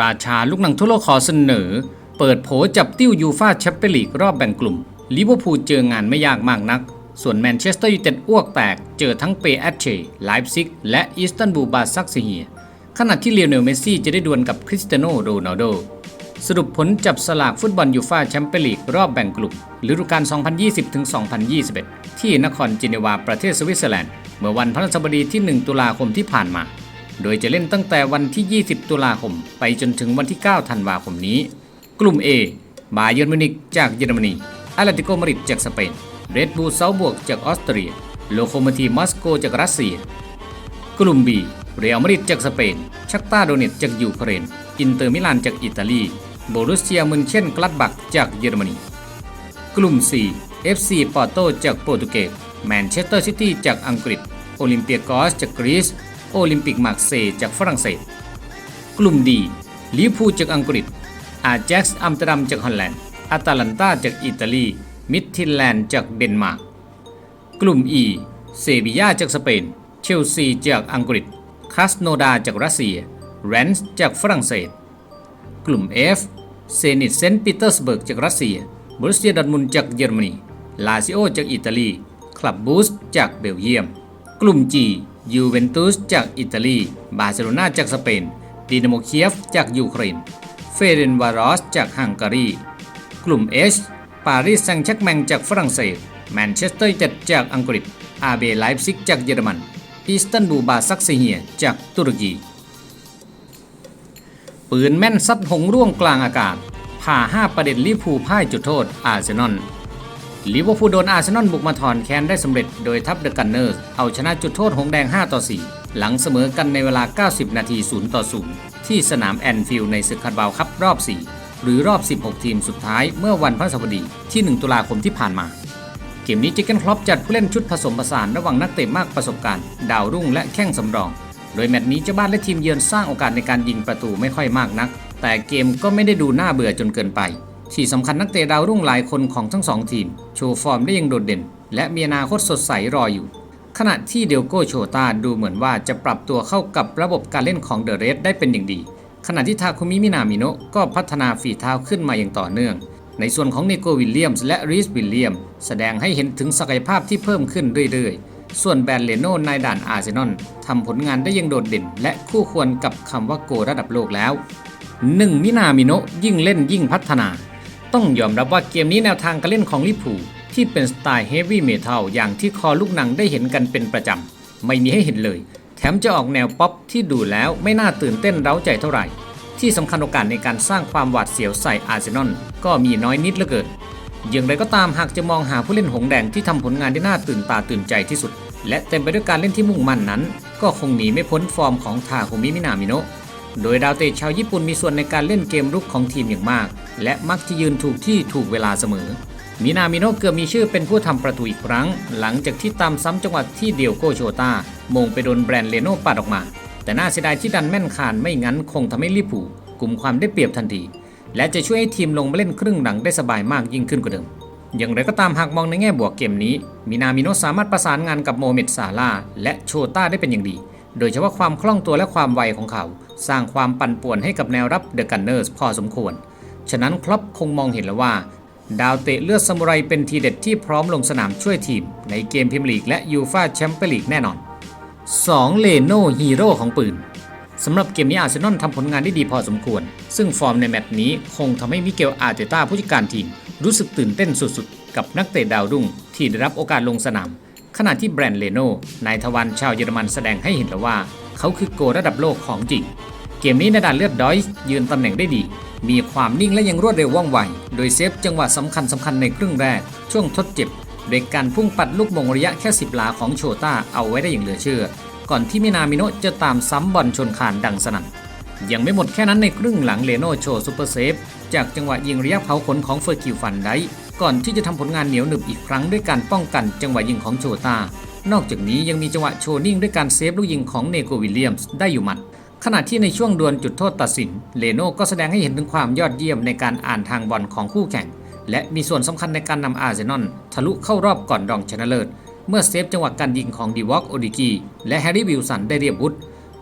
ราชาลูกหนังทั่วโลกขอเสนอ เปิดโผจับติ้วยูฟาแชมเปี้ยนลีกรอบแบ่งกลุ่มลิเวอร์พูลเจองานไม่ยากมากนัก ส่วนแมนเชสเตอร์ยูไนเต็ดอ้วกแตก เจอทั้งเปแอตเชไลฟ์ซิก และอิสตันบูลบาซักซีเฮียขณะที่เลียวเนลเมสซี่จะได้ดวลกับคริสเตียโนโรนัลโด สรุปผลจับสลากฟุตบอลยูฟาแชมเปี้ยนลีกรอบแบ่งกลุ่มฤดูกาล 2020-2021 ที่นครจินีวาประเทศสวิตเซอร์แลนด์ เมื่อวันพฤหัสบดีที่ 1 ตุลาคมที่ผ่านมา โดยจะเล่นตั้งแต่วันที่ 20 ตุลาคม ไปจนถึงวันที่ 9 ธันวาคมนี้ กลุ่ม A บาเยิร์มิวนิกจากเยอรมนีอาเลติโกมาริดจากสเปน เรดบูลเซาบวกจากออสเตรีย โลโคโมทีมอสโกจากรัสเซีย กลุ่ม B เรอัลมาดริดจากสเปน ชักตาโดเนตจากยูเครน อินเตอร์มิลานจากอิตาลี โบรุสเซียมุนเช่นกลัดบักจากเยอรมนี กลุ่ม4 FC ปอร์โตจากโปรตุเกส แมนเชสเตอร์ซิตี้จากอังกฤษ โอลิมเปียกอสจากกรีซ โอลิมปิกมาร์เซย์จากฝรั่งเศส กลุ่ม D ลิเวอร์พูลจากอังกฤษ อาแจ็กซ์อัมสเตอร์ดัมจากฮอลแลนด์อาตาลันตาจากอิตาลี มิดทินแลนด์จากเดนมาร์ก กลุ่ม E เซบียาจากสเปน เชลซีจากอังกฤษ คาสโนดาจากรัสเซีย แรนส์จากฝรั่งเศส กลุ่ม F เซนิตเซนต์ปีเตอร์สเบิร์กจากรัสเซียบรูเซียดอร์ทมุนจากเยอรมนี ลาซิโอจากอิตาลี คลับบูสจากเบลเยียม กลุ่ม G ยูเวนตุสจากอิตาลี บาร์เซโลนาจากสเปนดินาโมเคียฟจากยูเครน เฟเรนวารอสจากฮังการี กลุ่ม H ปารีสแซงต์แชร์กแมงจากฝรั่งเศส แมนเชสเตอร์ยูไนเต็ดจากอังกฤษ อาเบไลฟ์ซิกจากเยอรมัน อิสตันบูลบาซักซีเฮียจากตุรกี ปืนแม่นซัดหงร่วงกลางอากาศ ผ่า 5 ประเด็นลิเวอร์พูพ่ายจุดโทษอาร์เซนอล ลิเวอร์พูลโดนอาร์เซนอลบุกมาถอนแค้นได้สำเร็จโดยทัพเดอะกันเนอร์เอาชนะจุดโทษหงแดง 5 ต่อ 4 หลังเสมอกันในเวลา 90 นาที 0 ต่อ 0 ที่สนามแอนฟิลด์ในศึกคาราบาวคัพรอบ 4 หรือรอบ 16 ทีมสุดท้ายเมื่อวันพฤหัสบดีที่ 1 ตุลาคมที่ผ่านมา เกมนี้จิกเก้นคลอปจัดผู้เล่นชุดผสมผสานระหว่างนักเตะมากประสบการณ์ ดาวรุ่งและแข้งสำรอง โดยแมตช์นี้เจ้าบ้านและทีมเยือนสร้างโอกาสในการยิงประตูไม่ค่อยมากนัก แต่เกมก็ไม่ได้ดูน่าเบื่อจนเกินไป ที่สำคัญนักเตะดาวรุ่งหลายคนของทั้งสองทีม โชว์ฟอร์มได้ยังโดดเด่น และมีอนาคตสดใสรออยู่ ขณะที่เดลโกโชตาดูเหมือนว่าจะปรับตัวเข้ากับระบบการเล่นของเดอะเรสได้เป็นอย่างดี ขณะที่ทาคุมิมินามิโนะก็พัฒนาฝีเท้าขึ้นมาอย่างต่อเนื่อง ในส่วนของเนโกวิลเลียมส์และรีสวิลเลียม แสดงให้เห็นถึงศักยภาพที่เพิ่มขึ้นเรื่อยๆ ส่วนแบรนเลโน่ในด่านอาร์เซนอลทำผลงานได้ยังโดดเด่น และคู่ควรกับคำว่าโกระดับโลกแล้ว1มินามิโนะยิ่งเล่นยิ่งพัฒนา ต้องยอมรับว่าเกมนี้แนวทางการเล่นของลิพูที่เป็นสไตล์เฮฟวี่เมทัลอย่างที่คอลูกหนังได้เห็นกันเป็นประจำ ไม่มีให้เห็นเลย แถมจะออกแนวป๊อปที่ดูแล้วไม่น่าตื่นเต้นเร้าใจเท่าไหร่ ที่สำคัญโอกาสในการสร้างความหวาดเสียวใส่อาร์เซนอลก็มีน้อยนิดเหลือเกินอย่างไรก็ตามหากจะมองหาผู้เล่นหงแดงที่ทำผลงานได้น่าตื่นตาตื่นใจที่สุด และเต็มไปด้วยการเล่นที่มุ่งมั่นนั้น ก็คงหนีไม่พ้นฟอร์มของทาคุมิมินามิโนะ โดยดาวเตะชาวญี่ปุ่นมีส่วนในการเล่นเกมรุกของทีมอย่างมาก และมักจะยืนถูกที่ถูกเวลาเสมอ มินามิโนะเกือบมีชื่อเป็นผู้ทำประตูอีกครั้ง หลังจากที่ตามซ้ำจังหวัดที่เดียวโกโชตามงไปโดนแบรนด์เลโน่ปัดออกมา แต่น่าเสียดายที่ดันแม่นขานไม่งั้นคงทำให้ลิเวอร์พูกลุ่มความได้เปรียบทันที และจะช่วยให้ทีมลงมาเล่นครึ่งหลังได้สบายมากยิ่งขึ้นกว่าเดิมอย่างไรก็ตามหากมองในแง่บวกเกมนี้ มินามิโนะสามารถประสานงานกับโมเมดซาลาและโชต้าได้เป็นอย่างดี โดยเฉพาะความคล่องตัวและความไวของเขา สร้างความปั่นป่วนให้กับแนวรับเดอะกันเนอร์สพอสมควร ฉะนั้นครอปคงมองเห็นแล้วว่า ดาวเตะเลือดซามูไรเป็นทีเด็ดที่พร้อมลงสนามช่วยทีม ในเกมพรีเมียร์ลีกและยูฟาแชมเปี้ยนลีกแน่นอน 2 เลโนฮีโร่ของปืนสำหรับเกมนี้อาร์เซนอลทำผลงานได้ดีพอสมควร ซึ่งฟอร์มในแมตช์นี้คงทำให้มิเกลอาร์เตต้าผู้จัดการทีมรู้สึกตื่นเต้นสุดๆ กับนักเตะดาวรุ่งที่ได้รับโอกาสลงสนาม ณะที่แบรนด์เลโน่นายทวันชาวเยอรมันแสดงให้เห็นแล้วว่า เขาคือโกระดับโลกของจริง เกมนี้นาดานเลือดดอยส์ยืนตำแหน่งได้ดี มีความนิ่งและยังรวดเร็วว่องไว โดยเซฟจังหวะสำคัญสำคัญในครึ่งแรก ช่วงทดเจ็บโดยการพุ่งปัดลูกมงระยะแค่ 10 หลาของโชต้าเอาไว้ได้อย่างเหลือเชื่อ ก่อนที่มินามิโนะจะตามซ้ำบอลชนคานดังสนั่นยังไม่หมดแค่นั้นในครึ่งหลังเลโน่โชว์ซูเปอร์เซฟจากจังหวะยิงระยะเผาขนของเฟอร์กิวฟันได้ ก่อนที่จะทำผลงานเหนียวหนึบอีกครั้งด้วยการป้องกันจังหวะยิงของโชตานอกจากนี้ยังมีจังหวะโชว์นิ่งด้วยการเซฟลูกยิงของเนโกวิลเลียมส์ได้อยู่หมัด ขณะที่ในช่วงดวลจุดโทษตัดสิน เลโน่ก็แสดงให้เห็นถึงความยอดเยี่ยมในการอ่านทางบอลของคู่แข่ง และมีส่วนสำคัญในการนำอาร์เซนอลทะลุเข้ารอบก่อนรองชนะเลิศ เมื่อเซฟจังหวะการยิงของดีวอกโอดิกีและแฮร์รี่วิลสันได้เรียบวุฒิ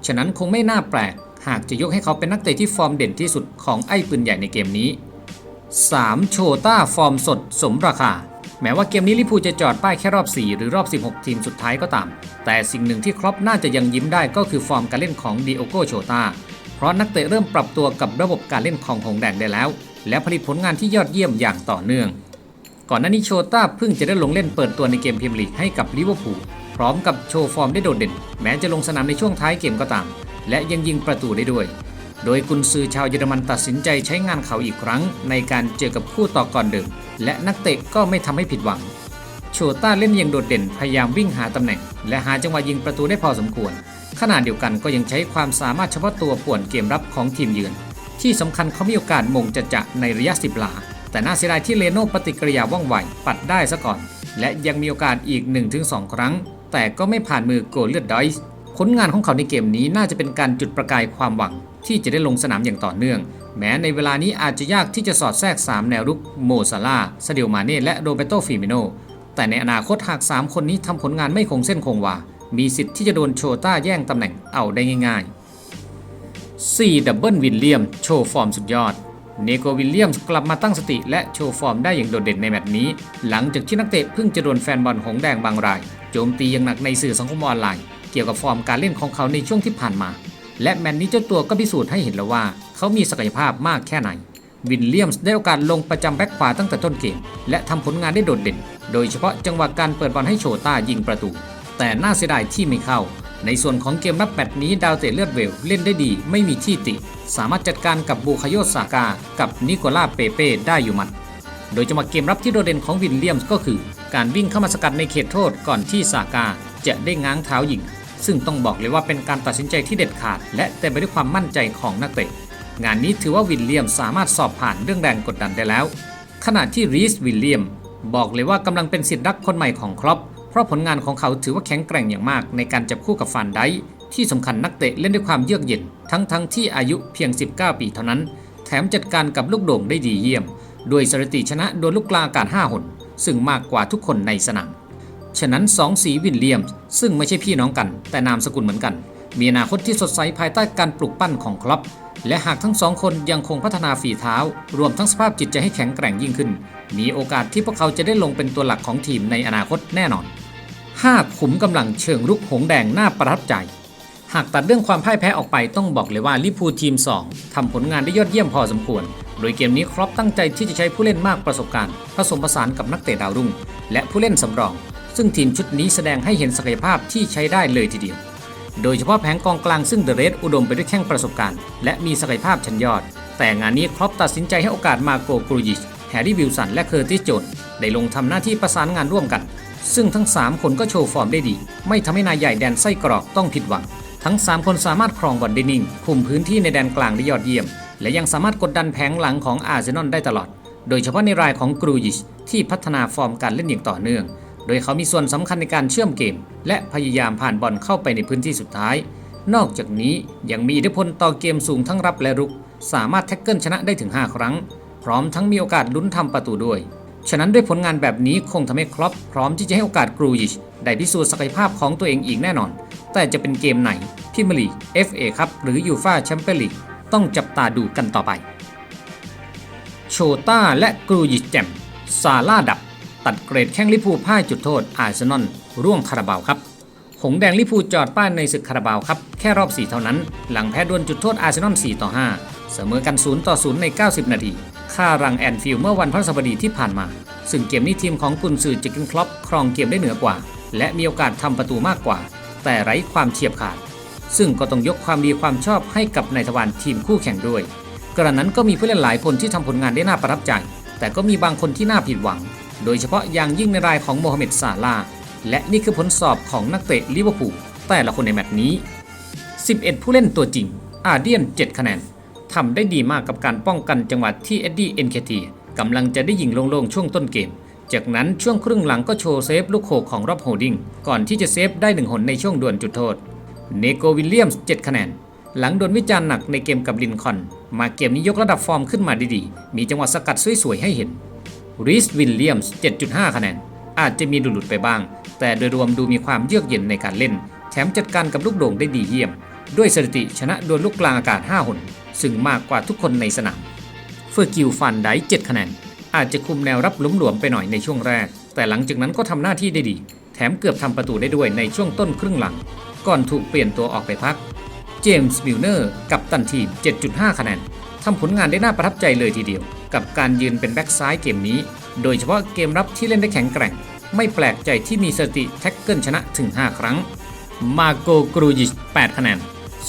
ฉะนั้นคงไม่น่าแปลก หากจะยกให้เขาเป็นนักเตะที่ฟอร์มเด่นที่สุดของไอ้ปืนใหญ่ในเกมนี้ 3. โชต้าฟอร์มสดสมราคา แม้ว่าเกมนี้ลิเวอร์พูลจะจอดป้ายแค่รอบ 4 หรือรอบ 16 ทีมสุดท้ายก็ตาม แต่สิ่งหนึ่งที่ครอปน่าจะยังยิ้มได้ก็คือฟอร์มการเล่นของดิโอโกโชตาเพราะนักเตะเริ่มปรับตัวกับระบบการเล่นของหงแดงได้แล้ว และผลิตผลงานที่ยอดเยี่ยมอย่างต่อเนื่อง ก่อนหน้านี้โชต้าเพิ่งจะได้ลงเล่นเปิดตัวในเกมพรีเมียร์ลีกให้กับลิเวอร์พูลพร้อมกับโชว์ฟอร์มได้โดดเด่น แม้จะลงสนามในช่วงท้ายเกมก็ตาม และยังยิงประตูได้ด้วย โดยกุนซือชาวเยอรมันตัดสินใจใช้งานเขาอีกครั้ง ในการเจอกับคู่ต่อก่อนเดิม และนักเตะก็ไม่ทำให้ผิดหวัง โชต้าเล่นอยังโดดเด่นพยายามวิ่งหาตำแหน่ง และหาจังหวะยิงประตูได้พอสมควร ขณะเดียวกันก็ยังใช้ความสามารถเฉพาะตัวป่วนเกมรับของทีมเยือน ที่สำคัญเขามีโอกาสมงจะจะในระยะสิบหลา แต่น่าเสียดายที่เลโน่ปฏิกิริยาว่องไวปัดได้ซะก่อน และยังมีโอกาสอีก 1-2 ครั้ง แต่ก็ไม่ผ่านมือโกลเลือดดอยส์ผลงานของเขาในเกมนี้น่าจะเป็นการจุดประกายความหวัง ที่จะได้ลงสนามอย่างต่อเนื่อง แม้ในเวลานี้อาจจะยากที่จะสอดแทรก 3 แนวรุกโมซาลาซาเดียมาเน่และโรเบโตฟิมิโน แต่ในอนาคตหาก 3 คนนี้ทำผลงานไม่คงเส้นคงวา มีสิทธิ์ที่จะโดนโชต้าแย่งตำแหน่งเอาได้ง่ายๆ 4. ดับเบิลวิลเลียมโชว์ฟอร์มสุดยอดเนโกวิลเลียมกลับมาตั้งสติและโชว์ฟอร์มได้อย่างโดดเด่นในแมตช์นี้ หลังจากที่นักเตะเพิ่งจะโดนแฟนบอลหงแดงบางราย โจมตีอย่างหนักในสื่อสังคมออนไลน์ เกี่ยวกับฟอร์มการเล่นของเขาในช่วงที่ผ่านมา และแมตช์นี้เจ้าตัวก็พิสูจน์ให้เห็นแล้วว่า เขามีศักยภาพมากแค่ไหน วิลเลียมส์ได้โอกาสลงประจำแบ็คขวาตั้งแต่ต้นเกม และทำผลงานได้โดดเด่น โดยเฉพาะจังหวะการเปิดบอลให้โชต้ายิงประตู แต่น่าเสียดายที่ไม่เข้า ในส่วนของเกมรับแมตนี้ดาวเตะเลือดเวลเล่นได้ดี ไม่มีที่ติ สามารถจัดการกับบูคาโยสากา กับนิโคล่าเปเป้ได้อยู่หมัด โดยจังหวะเกมรับที่โดดเด่นของวิลเลียมส์ก็คือ การวิ่งเข้ามาสกัดในเขตโทษก่อนที่สากาจะได้ง้างเท้ายิง ซึ่งต้องบอกเลยว่าเป็นการตัดสินใจที่เด็ดขาด และเต็มไปด้วยความมั่นใจของนักเตะ งานนี้ถือว่าวิลเลียมสามารถสอบผ่านเรื่องแรงกดดันได้แล้ว ขณะที่รีสวิลเลียมบอกเลยว่ากำลังเป็นสิทธิ์รักคนใหม่ของครอปเพราะผลงานของเขาถือว่าแข็งแกร่งอย่างมากในการจับคู่กับฟานไดที่สำคัญนักเตะเล่นด้วยความเยือกเย็นทั้งทั้งที่อายุเพียง 19 ปีเท่านั้น แถมจัดการกับลูกโด่งได้ดีเยี่ยมด้วยสถิติชนะโดนลูกกลางอากาศ5หน ซึ่งมากกว่าทุกคนในสนาม ฉะนั้นสองสีวิลเลียมซึ่งไม่ใช่พี่น้องกัน แต่นามสกุลเหมือนกัน มีอนาคตที่สดใสภายใต้การปลุกปั้นของครอปและหากทั้งสองคนยังคงพัฒนาฝีเท้า รวมทั้งสภาพจิตใจให้แข็งแกร่งยิ่งขึ้น มีโอกาสที่พวกเขาจะได้ลงเป็นตัวหลักของทีมในอนาคตแน่นอน 5. ขุมกำลังเชิงรุกหงแดงน่าประทับใจ หากตัดเรื่องความพ่ายแพ้ออกไปต้องบอกเลยว่าลิพูทีม 2ทำผลงานได้ยอดเยี่ยมพอสมควร โดยเกมนี้ครอปตั้งใจที่จะใช้ผู้เล่นมากประสบการณ์ ผสมผสานกับนักเตะดาวรุ่ง และผู้เล่นสำรอง ซึ่งทีมชุดนี้แสดงให้เห็นศักยภาพที่ใช้ได้เลยทีเดียว โดยเฉพาะแผงกองกลางซึ่งเดอะเรสอุดมไปด้วยแข้งประสบการณ์ และมีศักยภาพชั้นยอด แต่งานนี้ครอปตัดสินใจให้โอกาสมาโกกรูยิชแฮร์รี่วิลสันและเคอร์ติสโจนได้ลงทำหน้าที่ประสานงานร่วมกัน ซึ่งทั้ง 3 คนก็โชว์ฟอร์มได้ดี ไม่ทำให้นายใหญ่แดนไส้กรอกต้องผิดหวัง ทั้ง 3 คนสามารถครองบอลได้นิ่ง คุมพื้นที่ในแดนกลางได้ยอดเยี่ยม และยังสามารถกดดันแผงหลังของอาร์เซนอลได้ตลอด โดยเฉพาะในรายของกรูยิชที่พัฒนาฟอร์มการเล่นอย่างต่อเนื่อง ดยเขามีส่วนสำคัญในการเชื่อมเกม และพยายามผ่านบอลเข้าไปในพื้นที่สุดท้าย นอกจากนี้ยังมีอิทธิพลต่อเกมสูงทั้งรับและรุก สามารถแท็กเกิลชนะได้ถึง 5 ครั้ง พร้อมทั้งมีโอกาสลุ้นทำประตูด้วย ฉะนั้นด้วยผลงานแบบนี้คงทำให้ครอปพร้อมที่จะให้โอกาสกรูยิชได้พิสูจน์ศักยภาพของตัวเองอีกแน่นอน แต่จะเป็นเกมไหนพิมยร์ลีก FA ครับหรือยูฟาแชมเปี้ยนลีกต้องจับตาดูกันต่อไป โชต้าและกรูยิชแจมซาร่าดับ ตัดเกรดแข้งลิพูพ่ายจุดโทษอาร์เซนอลร่วงคาราบาวครับ หงแดงลิพูจอดป้ายในศึกคาราบาวครับ แค่รอบ 4 เท่านั้น หลังแพ้ดวลจุดโทษอาร์เซนอล4ต่อ5 เสมอกัน 0 ต่อ 0 ใน 90 นาทีค่ารังแอนฟิลเมื่อวันพฤหัสบดีที่ผ่านมา ซึ่งเกมนี้ทีมของกุนซือจิกเกินคลอปครองเกมได้เหนือกว่า และมีโอกาสทำประตูมากกว่า แต่ไร้ความเฉียบขาด ซึ่งก็ต้องยกความดีความชอบให้กับนายทวารทีมคู่แข่งด้วย กระนั้นก็มีผู้เล่นหลายคนที่ทำผลงานได้น่าประทับใจ แต่ก็มีบางคนที่น่าผิดหวัง โดยเฉพาะอย่างยิ่งในรายของโมฮัมเหม็ดซาลา และนี่คือผลสอบของนักเตะลิเวอร์พูลแต่ละคนในแมตช์นี้ 11 ผู้เล่นตัวจริง อาเดียน 7 คะแนนทำได้ดีมากกับการป้องกันจังหวะที่เอ็ดดี้เอ็นเคทีกำลังจะได้ยิงโล่งๆช่วงต้นเกม จากนั้นช่วงครึ่งหลังก็โชว์เซฟลูกโขกของรอบโฮดิงก่อนที่จะเซฟได้หนึ่งหนในช่วงดวลจุดโทษ เนโกวิลเลียมส์7คะแนน หลังโดนวิจารณ์หนักในเกมกับลินคอน มาเกมนี้ยกระดับฟอร์มขึ้นมาดีๆ มีจังหวะสกัดสวยๆให้เห็น รีสวิลเลียมส์7.5 คะแนน อาจจะมีหลุดไปบ้าง แต่โดยรวมดูมีความเยือกเย็นในการเล่น แถมจัดการกับลูกโด่งได้ดีเยี่ยม ด้วยสถิติชนะดวลลูกกลางอากาศ 5 หน ซึ่งมากกว่าทุกคนในสนามเฟอร์กิลฟันได้7คะแนน อาจจะคุมแนวรับหล้มหลวมไปหน่อยในช่วงแรก แต่หลังจากนั้นก็ทำหน้าที่ได้ดี แถมเกือบทำประตูได้ด้วยในช่วงต้นครึ่งหลัง ก่อนถูกเปลี่ยนตัวออกไปพัก เจมส์มิลเนอร์กับตันทีม 7.5 คะแนนทำผลงานได้น่าประทับใจเลยทีเดียว กับการยืนเป็นแบ็กซ้ายเกมนี้ โดยเฉพาะเกมรับที่เล่นได้แข็งแกร่ง ไม่แปลกใจที่มีสติแท็กเกิลชนะถึง 5 ครั้ง มาโกกรูยิช8คะแนน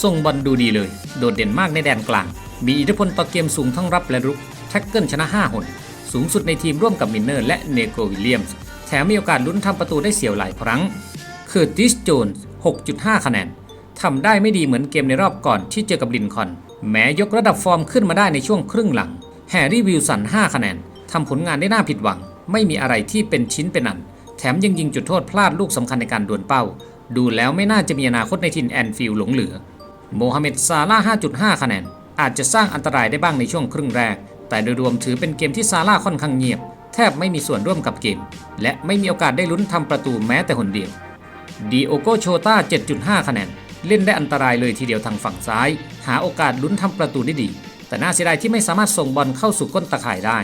ส่งบอลดูดีเลย โดดเด่นมากในแดนกลาง มีอิทธิพลต่อเกมสูงทั้งรับและรุกแท็กเกิลชนะ 5 หน สูงสุดในทีมร่วมกับมินเนอร์และเนโกวิลเลียมส์แถมมีโอกาสลุ้นทำประตูได้เสียวหลายครั้งเคอร์ติสโจนส์6.5 คะแนนทำได้ไม่ดีเหมือนเกมในรอบก่อนที่เจอกับลินคอน แม้ยกระดับฟอร์มขึ้นมาได้ในช่วงครึ่งหลัง แฮร์รี่วิลสัน 5 คะแนน ทำผลงานได้น่าผิดหวัง ไม่มีอะไรที่เป็นชิ้นเป็นอัน แถมยังยิงจุดโทษพลาดลูกสำคัญในการดวลเป้า ดูแล้วไม่น่าจะมีอนาคตในทินแอนฟิลด์หลงเหลือ โมฮัมเหม็ดซาร่า 5.5 คะแนน อาจจะสร้างอันตรายได้บ้างในช่วงครึ่งแรก แต่โดยรวมถือเป็นเกมที่ซาร่าค่อนข้างเงียบ แทบไม่มีส่วนร่วมกับเกม และไม่มีโอกาสได้ลุ้นทำประตูแม้แต่หนเดียวดีโอโกโชตา7.5 คะแนน เล่นได้อันตรายเลยทีเดียวทางฝั่งซ้าย หาโอกาสลุ้นทำประตูได้ดี แต่น่าเสียดายที่ไม่สามารถส่งบอลเข้าสู่ก้นตะข่ายได้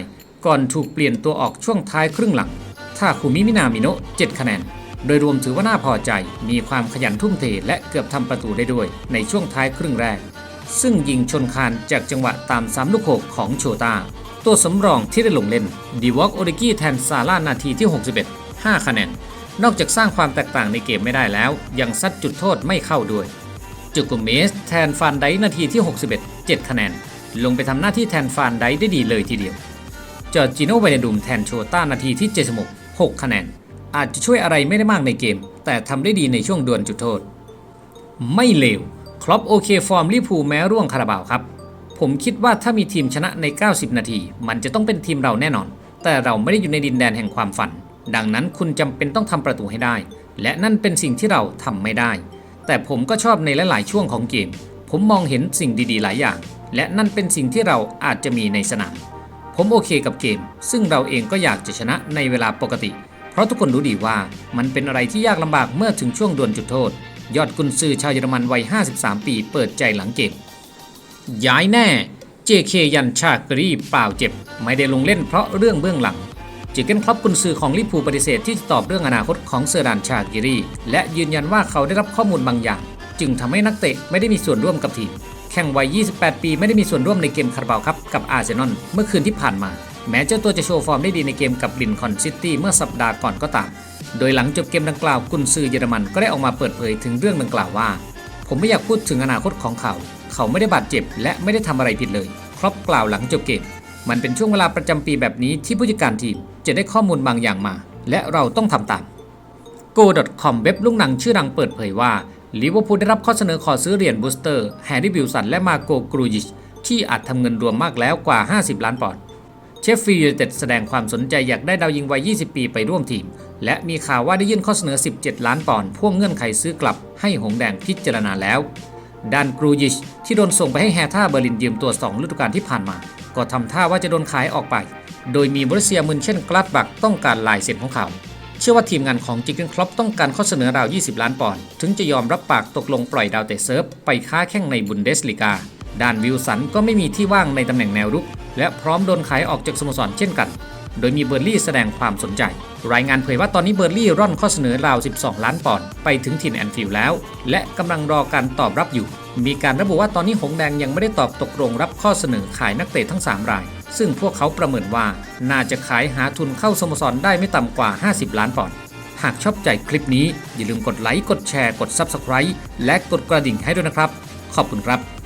ก่อนถูกเปลี่ยนตัวออกช่วงท้ายครึ่งหลังถ้าคุมิมินามิโนะ7คะแนน โดยรวมถือว่าน่าพอใจ มีความขยันทุ่มเทและเกือบทำประตูได้ด้วย ในช่วงท้ายครึ่งแรก ซึ่งยิงชนคานจากจังหวะตามสามลูกโขกของโชตา ตัวสำรองที่ได้ลงเล่นดีวอกโอเดกี้แทนซาร่านาทีที่ 61 5 คะแนน นอกจากสร้างความแตกต่างในเกมไม่ได้แล้ว ยังซัดจุดโทษไม่เข้าด้วยจูกุเมสแทนฟานไดนาทีที่ 61 7 คะแนน ลงไปทำหน้าที่แทนฟานไดได้ดีเลยทีเดียว จอร์จิโนไวเนดุมแทนโชต้านาทีที่76 6 คะแนน อาจจะช่วยอะไรไม่ได้มากในเกม แต่ทำได้ดีในช่วงดวลจุดโทษ ไม่เลว ครอปโอเคฟอร์มลิพูแม้ร่วงคาราบาวครับ ผมคิดว่าถ้ามีทีมชนะใน 90 นาที มันจะต้องเป็นทีมเราแน่นอน แต่เราไม่ได้อยู่ในดินแดนแห่งความฝัน ดังนั้นคุณจำเป็นต้องทำประตูให้ได้ และนั่นเป็นสิ่งที่เราทำไม่ได้ แต่ผมก็ชอบในหลาย ๆ ช่วงของเกม ผมมองเห็นสิ่งดี ๆ หลายอย่าง และนั่นเป็นสิ่งที่เราอาจจะมีในสนาม ผมโอเคกับเกม ซึ่งเราเองก็อยากจะชนะในเวลาปกติ เพราะทุกคนรู้ดีว่ามันเป็นอะไรที่ยากลำบากเมื่อถึงช่วงดวลจุดโทษ ยอดกุนซือชาวเยอรมันวัย 53 ปีเปิดใจหลังเกม ย้ายแน่ JK ยันชากรีเปล่าเจ็บ ไม่ได้ลงเล่นเพราะเรื่องเบื้องหลังจิเกนคลับกุนซือของลิเวอร์พูปฏิเสธที่จะตอบเรื่องอนาคตของเซอร์ดานชากิรี และยืนยันว่าเขาได้รับข้อมูลบางอย่าง จึงทำให้นักเตะไม่ได้มีส่วนร่วมกับทีม ข่งวัย 28 ปี ไม่ได้มีส่วนร่วมในเกมคาราบาวครับกับอาร์เซนอลเมื่อคืนที่ผ่านมา แม้เจ้าตัวจะโชว์ฟอร์มได้ดีในเกมกับลินคอนซิตี้เมื่อสัปดาห์ก่อนก็ตาม โดยหลังจบเกมดังกล่าวกุนซือเยอรมันก็ได้ออกมาเปิดเผยถึงเรื่องดังกล่าวว่า ผมไม่อยากพูดถึงอนาคตของเขา เขาไม่ได้บาดเจ็บ และไม่ได้ทำอะไรผิดเลย ครอปกล่าวหลังจบเกม มันเป็นช่วงเวลาประจำปีแบบนี้ที่ผู้จัดการทีมจะได้ข้อมูลบางอย่างมา และเราต้องทำตาม Go.com เว็บลูกหนังชื่อดังเปิดเผยว่า ลิเวอร์พูลได้รับข้อเสนอขอซื้อเหรียญบูสเตอร์ แฮร์รี่บิลสัน และมาโกกรูยิช ที่อาจทำเงินรวมมากแล้วกว่า 50 ล้านปอนด์ เชฟฟีลด์ยูไนเต็ดแสดงความสนใจอยากได้ดาวยิงวัย 20 ปีไปร่วมทีม และมีข่าวว่าได้ยื่นข้อเสนอ 17 ล้านปอนด์พ่วงเงื่อนไขซื้อกลับให้หงแดงพิจารณาแล้ว ด้านกรูยิช ที่โดนส่งไปให้แฮท่าเบอร์ลินยืมตัว 2 ฤดูกาลที่ผ่านมา ก็ทำท่าว่าจะโดนขายออกไป โดยมีบริเซียมึนเช่นกลาดบักต้องการลายเซ็นของเขา เชื่อว่าทีมงานของจิกเกนครอปต้องการข้อเสนอราว 20 ล้านปอนด์ถึงจะยอมรับปากตกลงปล่อยดาวเตะเซิร์ฟไปค้าแข่งในบุนเดสลีกาด้านวิลสันก็ไม่มีที่ว่างในตำแหน่งแนวรุก และพร้อมโดนขายออกจากสโมสรเช่นกัน โดยมีเบอร์ลี่แสดงความสนใจ รายงานเผยว่าตอนนี้เบอร์ลี่ร่อนข้อเสนอราว 12 ล้านปอนด์ไปถึงถิ่นแอนฟิลด์แล้ว และกำลังรอการตอบรับอยู่ มีการระบุว่าตอนนี้หงแดงยังไม่ได้ตอบตกลงรับข้อเสนอขายนักเตะทั้ง 3 ราย ซึ่งพวกเขาประเมินว่าน่าจะขายหาทุนเข้าสโมสรได้ไม่ต่ำกว่า 50 ล้านปอนด์หากชอบใจคลิปนี้อย่าลืมกดไลค์กดแชร์กด Subscribe และกดกระดิ่งให้ด้วยนะครับ ขอบคุณครับ